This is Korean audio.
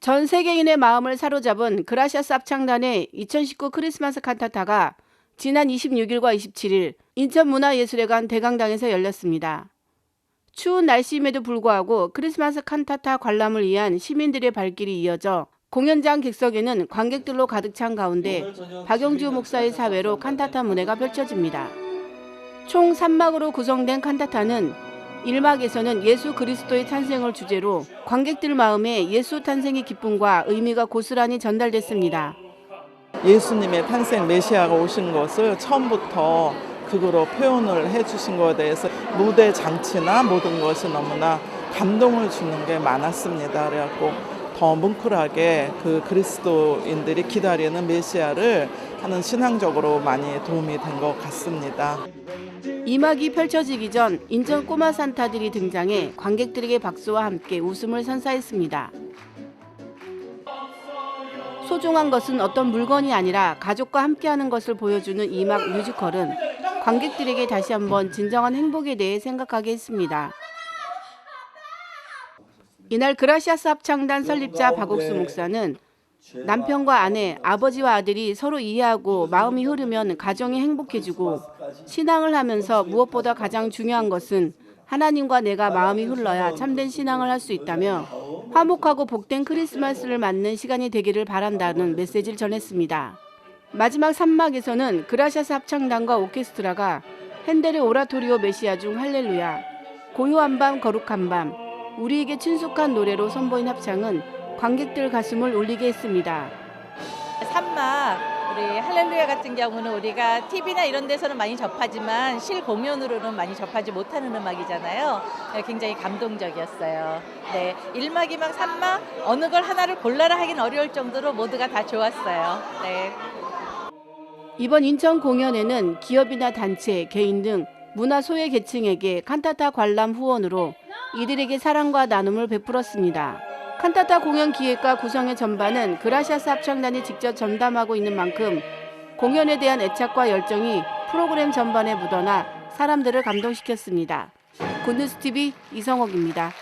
전 세계인의 마음을 사로잡은 그라시아스 합창단의 2019 크리스마스 칸타타가 지난 26일과 27일 인천문화예술회관 대강당에서 열렸습니다. 추운 날씨임에도 불구하고 크리스마스 칸타타 관람을 위한 시민들의 발길이 이어져 공연장 객석에는 관객들로 가득 찬 가운데 박영주 목사의 사회로 칸타타 무대가 펼쳐집니다. 총 3막으로 구성된 칸타타는 1막에서는 예수 그리스도의 탄생을 주제로 관객들 마음에 예수 탄생의 기쁨과 의미가 고스란히 전달됐습니다. 예수님의 탄생 메시아가 오신 것을 처음부터 극으로 표현을 해주신 것에 대해서 무대 장치나 모든 것이 너무나 감동을 주는 게 많았습니다. 그래갖고 더 뭉클하게 그 그리스도인들이 기다리는 메시아를 하는 신앙적으로 많이 도움이 된 것 같습니다. 2막이 펼쳐지기 전 인천 꼬마 산타들이 등장해 관객들에게 박수와 함께 웃음을 선사했습니다. 소중한 것은 어떤 물건이 아니라 가족과 함께하는 것을 보여주는 2막 뮤지컬은 관객들에게 다시 한번 진정한 행복에 대해 생각하게 했습니다. 이날 그라시아스 합창단 설립자 박옥수 목사는 남편과 아내, 아버지와 아들이 서로 이해하고 마음이 흐르면 가정이 행복해지고 신앙을 하면서 무엇보다 가장 중요한 것은 하나님과 내가 마음이 흘러야 참된 신앙을 할 수 있다며 화목하고 복된 크리스마스를 맞는 시간이 되기를 바란다는 메시지를 전했습니다. 마지막 3막에서는 그라시아스 합창단과 오케스트라가 핸델의 오라토리오 메시아 중 할렐루야, 고요한 밤 거룩한 밤, 우리에게 친숙한 노래로 선보인 합창은 관객들 가슴을 울리게 했습니다. 산막 우리 할렐루야 같은 경우는 우리가 TV나 이런 데서는 많이 접하지만 실 공연으로는 많이 접하지 못하는 음악이잖아요. 네, 굉장히 감동적이었어요. 네, 1막, 2막, 3막 어느 걸 하나를 골라라 하긴 어려울 정도로 모두가 다 좋았어요. 네. 이번 인천 공연에는 기업이나 단체, 개인 등 문화 소외 계층에게 칸타타 관람 후원으로 이들에게 사랑과 나눔을 베풀었습니다. 칸타타 공연 기획과 구성의 전반은 그라시아스 합창단이 직접 전담하고 있는 만큼 공연에 대한 애착과 열정이 프로그램 전반에 묻어나 사람들을 감동시켰습니다. 굿뉴스 TV 이성옥입니다.